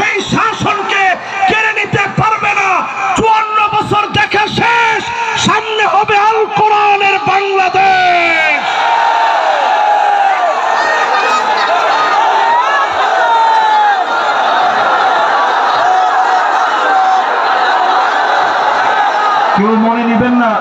সেই শাসনকে কেড়ে নিতে পারবে না। চুয়ান্ন বছর দেখা শেষ। সামনে হবে আল কোরআনের বাংলাদেশ। কেউ মনে নিবেন না?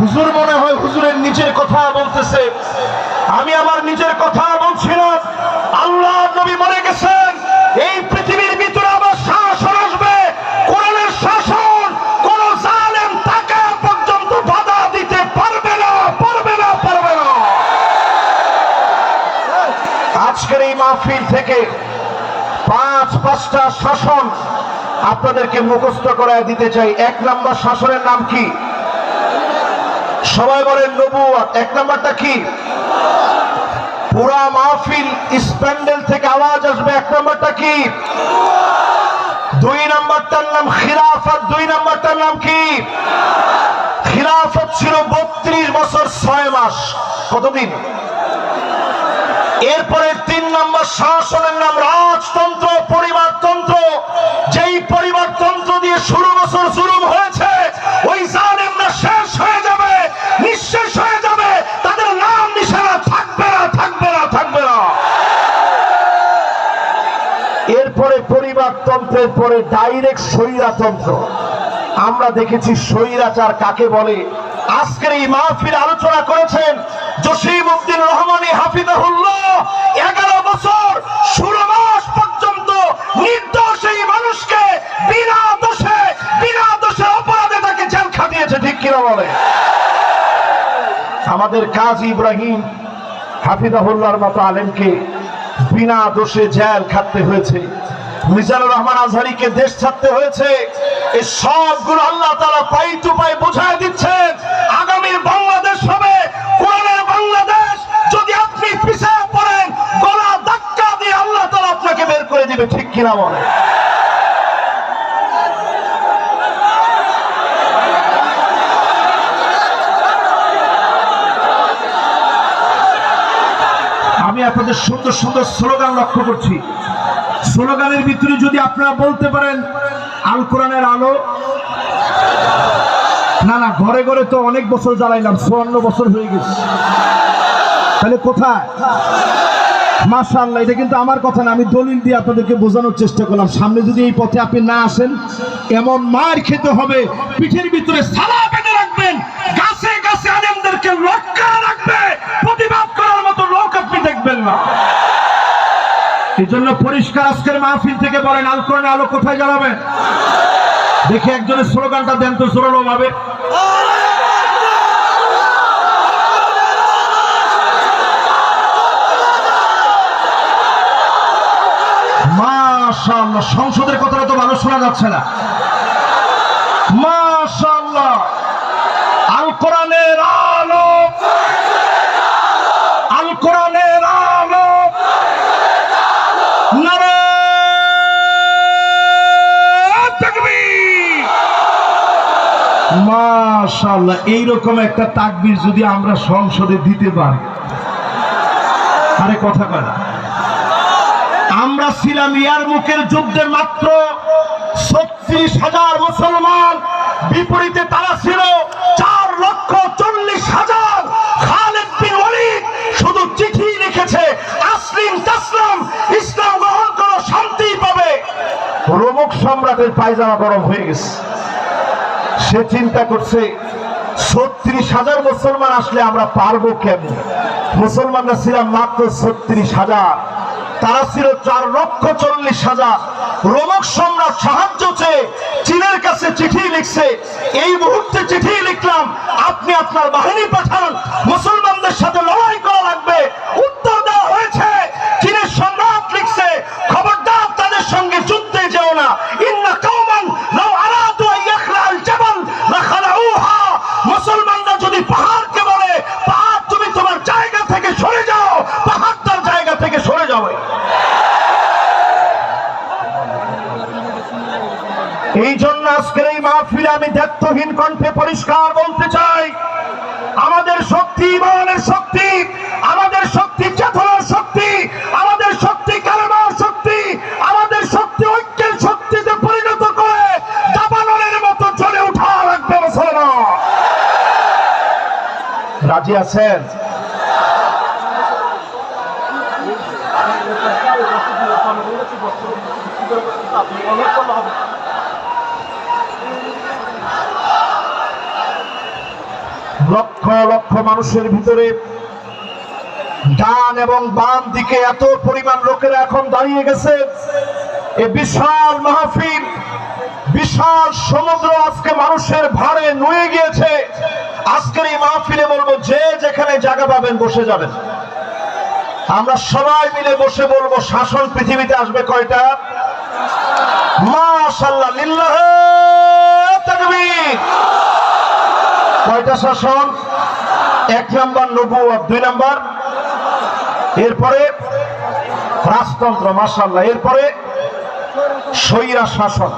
হুজুর মনে হয় হুজুরের নিজের কথা বলতেছে। আমি আমার নিজের কথা বলছি না। আল্লাহ নবী মনে গেছেন পাঁচটা শাসন আপনাদেরকে মুখস্থ করায় দিতে চাই। এক নাম্বার শাসনের নাম কি? সবাই বলেন নবুয়াত এক নাম্বারটা কি? পুরা মাহফিল স্প্যান্ডেল থেকে আওয়াজ আসবে। এক নাম্বারটা কি? দুই নাম্বারটার নাম খিলাফত। দুই নাম্বারটার নাম কি? খিলাফত ছিল বত্রিশ বছর ছয় মাস। কতদিন? এরপরে তিন নম্বর শাসনের নাম রাজতন্ত্র, পরিবারতন্ত্র। যেই পরিবারতন্ত্র দিয়ে ষোলো বছর জুলুম হয়েছে, ওই জালেমরা শেষ হয়ে যাবে, নিঃশেষ হয়ে যাবে। তাদের নাম নিশানা থাকবে না থাকবে না থাকবে না। এরপরে পরিবারতন্ত্রের পরে ডাইরেক্ট স্বৈরাতন্ত্র। আমরা দেখেছি স্বৈরাচার কাকে বলে? আজকের এই মাহফিল আলোচনা করেছেন জসিম উদ্দিন রহমানি হাফিজাহুল্লাহ। এগারো বছর, ষোলো মাস পর্যন্ত নির্দোষ এই মানুষকে বিনা দোষে বিনা দোষে অপরাধে তাকে জেল খাটিয়েছে, ঠিক কিনা বলে? আমাদের কাজ ইব্রাহিম হাফিজাহুল্লাহর মতো আলেমকে বিনা দোষে জেল খাটতে হয়েছে। মিজানুর রহমান আজহারিকে দেশ ছাড়তে হয়েছে। এই সবগুলো আল্লাহ তারা পাই টু পাই বোঝায় দিচ্ছেন। আগামীর বাংলাদেশ হবে, কোরআনের বাংলাদেশ। যদি আপনি পিছিয়ে পড়েন, গলা ধাক্কা দিয়ে আল্লাহ তারা আপনাকে বের করে দিবে, ঠিক কিনা বলে আমি আপনাদের সুন্দর সুন্দর স্লোগান লক্ষ্য করছি। স্লোগানের ভিতরে যদি আপনারা বলতে পারেন, আল কোরআনের আলো। না না, ঘরে ঘরে তো অনেক বছর জ্বালাইলাম, চুয়ান্ন বছর হয়ে গেছে। তাহলে কোথায়? মাশাআল্লাহ, এটা কিন্তু আমার কথা না, আমি দলিল দিয়ে আপনাদেরকে বোঝানোর চেষ্টা করলাম। সামনে যদি এই পথে আপনি না আসেন, এমন মার খেতে হবে, পিঠের ভিতরে সালা এই জন্য পরিষ্কার আজকের মাহফিল থেকে বলেন আল কোরআনে আলো কোথায় জ্বালাবেন দেখে একজনের স্লোগানটা দেন তো জোরালো ভাবে সংসদের কথাটা তো ভালো শোনা যাচ্ছে না। মাশাআল্লাহ আল কোরআনের আলো আল কোরআনের আলো নারে তাকবীর মাশাআল্লাহ এইরকম একটা তাকবীর যদি আমরা সংসদে দিতে পারি। আরে কথা কয় আমরা ছিলাম ইয়ার মুখের যুদ্ধে মাত্র ছত্রিশ হাজার মুসলমান, বিপরীতে তারা ছিল চার লক্ষ চল্লিশ হাজার। খালেদ শুধু চিঠি লিখেছে, আসলিম তাসলাম, ইসলাম গ্রহণ করো, শান্তি পাবে। রোমক সম্রাটের পায়জামা গরম হয়ে গেছে। সে চিন্তা করছে ছত্রিশ হাজার মুসলমান আসলে আমরা পারব কেমন? মুসলমানরা ছিলাম মাত্র ছত্রিশ হাজার। তারা ছিল চার লক্ষ চল্লিশ হাজার। রোমক সম্রাট সাহায্য চেয়ে চীনের কাছে চিঠি লিখছে। এই মুহূর্তে চিঠি লিখলাম, আপনি আপনার বাহিনী পাঠান, মুসলমানদের সাথে মাহফিলে আমি দায়িত্বহীন কণ্ঠে পরিষ্কার বলতে চাই। আমাদের শক্তি ইমানের শক্তি, আমাদের শক্তি চেতনার শক্তি, আমাদের শক্তি কালেমার শক্তি, আমাদের শক্তি ঐক্যের শক্তিতে পরিণত করে জাপানের মতো চলে উঠা লাগবে মুসলমান। রাজি আছেন? অনেক লক্ষ লক্ষ মানুষের ভিতরে ডান এবং বাম দিকে এত পরিমাণ লোকেরা এখন দাঁড়িয়ে গেছে। এ বিশাল মাহফিল, বিশাল সমুদ্র আজকে মানুষের ভারে নুয়ে গিয়েছে। আজকের এই মাহফিলে বলব, যে যেখানে জায়গা পাবেন বসে যাবেন। আমরা সবাই মিলে বসে বলব, শাসন পৃথিবীতে আসবে কয়টা? মাশাল্লাহ লিল্লাহ তাকবীর। কয়টা শাসন, এক নাম্বার নবুয়ত দুই নাম্বার। এরপরে রাজতন্ত্র মাসাল্লাহ এরপরে স্বৈরা শাসন।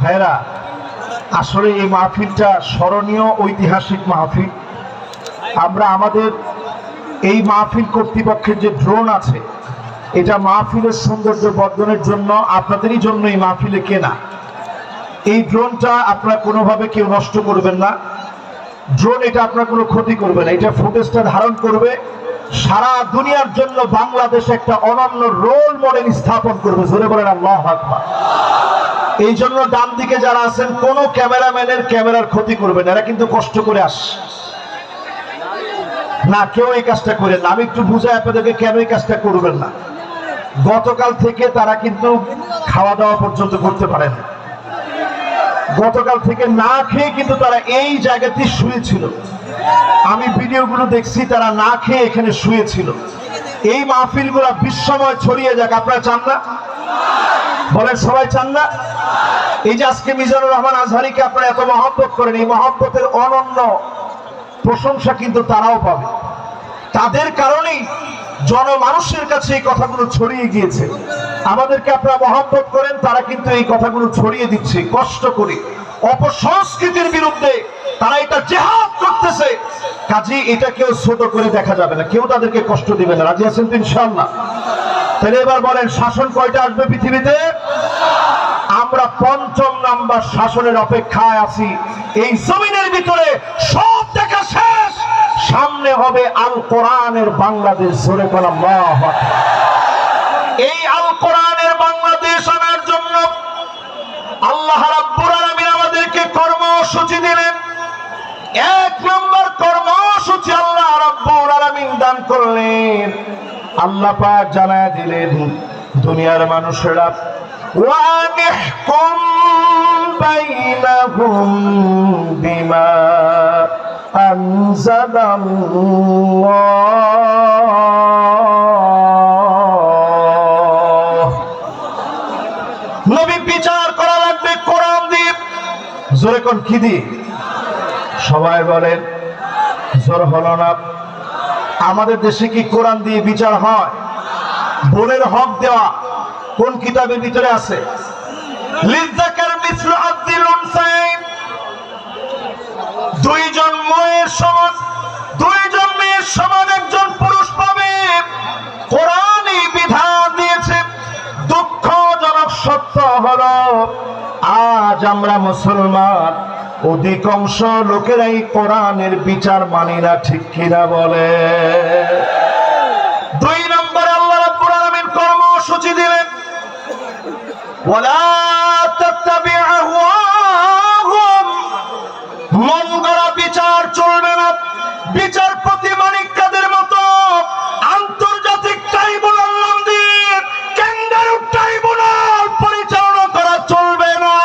ভাইরা আসলে এই মাহফিলটা স্মরণীয় ঐতিহাসিক মাহফিল। আমরা আমাদের এই মাহফিল কর্তৃপক্ষের যে ড্রোন আছে, এটা মাহফিলের সৌন্দর্য বর্ধনের জন্য আপনাদেরই জন্য এই মাহফিলে কেনা। এই ড্রোনটা আপনারা কোনোভাবে কেউ নষ্ট করবেন না। ড্রোন এটা আপনার কোনো ক্ষতি করবে না। এটা ফুটেজটা ধারণ করবে। সারা দুনিয়ার জন্য বাংলাদেশ একটা অনন্য রোল মডেল স্থাপন করবে। জোরে বলেন আল্লাহ আকবার। এই জন্য ডান দিকে যারা আছেন, কোনো ক্যামেরাম্যানের ক্যামেরার ক্ষতি করবে না। এরা কিন্তু কষ্ট করে আসছে। না, কেউ এই কাজটা করেন না। আমি একটু বুঝাই আপনাদেরকে কেন এই কাজটা করবেন না। গতকাল থেকে তারা কিন্তু খাওয়া দাওয়া পর্যন্ত করতে পারে না। গতকাল থেকে না খেয়ে কিন্তু তারা এই জায়গাতে শুয়েছিল। আমি ভিডিওগুলো দেখছি, তারা না খেয়ে এখানে শুয়েছিল। এই মাহফিলগুলো বিশ্বময় ছড়িয়ে যাক, আপনারা চান না? বলেন, সবাই চান না? এই যে আজকে মিজানুর রহমান আজহারিকে আপনারা এত মহব্বত করেন, এই মহব্বতের অনন্য প্রশংসা কিন্তু তারাও পাবে। তাদের কারণেই জনমানুষের কাছে এই কথাগুলো ছড়িয়ে গিয়েছে। আমাদেরকে আপনারা মহব্বত করেন, তারা কিন্তু এই কথাগুলো ছড়িয়ে দিচ্ছে, কষ্ট করে। অপসংস্কৃতির বিরুদ্ধে তারা এটা জেহাদ করতেছে। কাজে, এটা কেউ ছোট করে দেখা যাবে না, কেউ তাদেরকে কষ্ট দিবে না। রাজি আছেন তো ইনশাল্লাহ তাহলে এবার বলেন, শাসন কয়টা আসবে পৃথিবীতে? আমরা পঞ্চম নাম্বার শাসনের অপেক্ষায় আছি। এই জমিনের ভিতরে সব দেখা শেষ। সামনে হবে আল কোরআনের বাংলাদেশ, জোরে কোন এই আল কোরআনের বাংলাদেশ আনার জন্য আল্লাহ রাব্বুল আলামিন আমাদেরকে কর্মসূচি দিলেন। এক নম্বর কর্মসূচি আল্লাহ রাব্বুল আলামিন দান করলেন। আল্লাহ পাক জানায় দিলেন, দুনিয়ার মানুষেরা ওয়ানিহকুম বাইনাহুম বিমা আনজালাল্লাহ। নবী বিচার করা লাগবে কোরআন দিয়ে। জোরে কোন কি দিয়ে? সবাই বলেন, জোর হলো না। আমাদের দেশে কি কোরআন দিয়ে বিচার হয়? বোনের হক দেওয়া কোন কিতাবের ভিতরে আছে? লিজ্জাকার মিসলু আব্দিল উনসাইন দুইজন মেয়ের সমান দুইজন মেয়ের সমান একজন পুরুষ পাবে। কোরআনই বিধান দিয়েছে, দুঃখজনক সত্য হলো, আজ আমরা মুসলমান, অধিকাংশ লোকেরাই কোরআনের বিচার মানি না, ঠিক কিনা বলে? দুই নম্বরে আল্লাহ রাব্বুল আলামিন কর্মসূচি দিলেন। ওয়ালা বিচারপতি মানিক কাদের মতো আন্তর্জাতিক ট্রাইব্যুনাল দিয়ে ট্রাইব্যুনাল পরিচালনা করা চলবে না।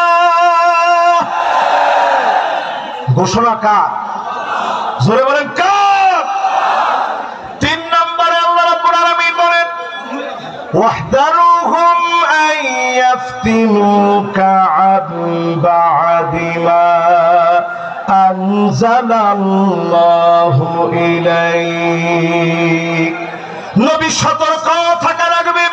ঘোষণা কার? জোরে বলেন কার? তিন নম্বরে আল্লাহ রাব্বুল আলামিন বলেন, ওয়াহদারুহুম আন আন বা'দি أنزل الله إليك নবী সতর্ক থাকা লাগবে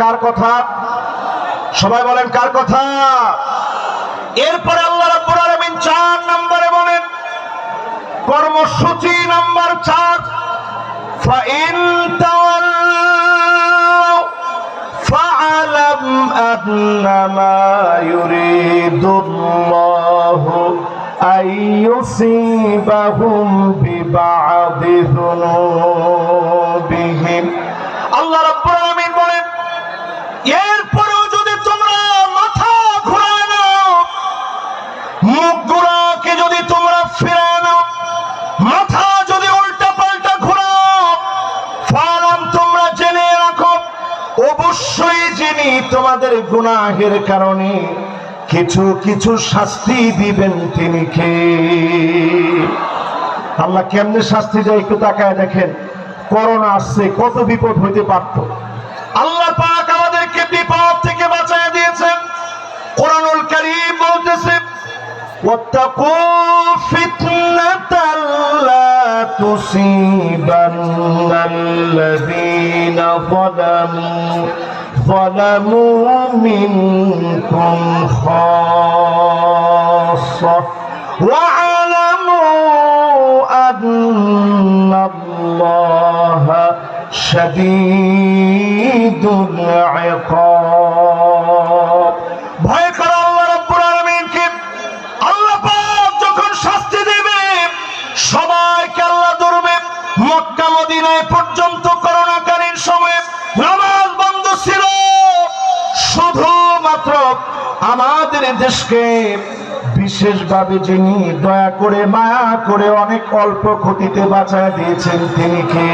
কার কথা সবাই বলেন কার কথা এরপরে আল্লাহ রাব্বুল আলামিন চার নম্বরে বলেন কর্মসূচি নাম্বার চার فإن تولوا فاعلم أنما يريد الله أن يصيبهم ببعض ذنوبهم যিনি তোমাদের গুনাহের কারণে কিছু কিছু শাস্তি দিবেন তিনি কে আল্লাহ কেমনে শাস্তি যায় একটু তাকায় দেখেন করোনা আসছে কত বিপদ হইতে পারত আল্লাহ পাক আমাদেরকে বিপদ থেকে বাঁচায় দিয়েছেন কোরআনুল কারীম বলতেছে واتقوا فتنة لا تصيبن الذين ظلموا ظلموا منكم خاصة واعلموا أن الله شديد العقاب. আমাদের দেশকে বিশেষভাবে যিনি দয়া করে, মায়া করে, অনেক অল্প ক্ষতিতে বাঁচায় দিয়েছেন তিনি কে?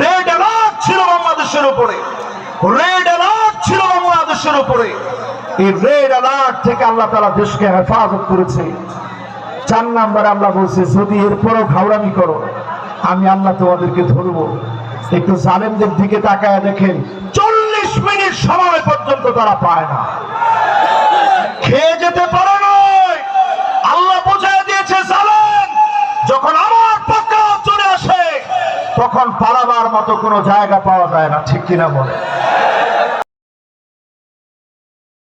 রেড অ্যালার্ট ছিল বাংলাদেশের উপরে। রেড অ্যালার্ট ছিল বাংলাদেশের উপরে। এই রেড অ্যালার্ট থেকে আল্লাহ তালা দেশকে হেফাজত করেছে। চার নাম্বারে আমরা বলছি, যদি এরপরও ঘাউড়ামি করো, আমি আল্লাহ তোমাদেরকে ধরবো। একটু জালেমদের দিকে তাকায় দেখেন চল্লিশ মিনিট সময় পর্যন্ত তারা পায় না। খেয়ে যেতে পারে নয় আল্লাহ বুঝিয়ে দিয়েছে চালান যখন আমার পক্ষ চলে আসে, তখন পালাবার মতো কোনো জায়গা পাওয়া যায় না, ঠিক কিনা বলে?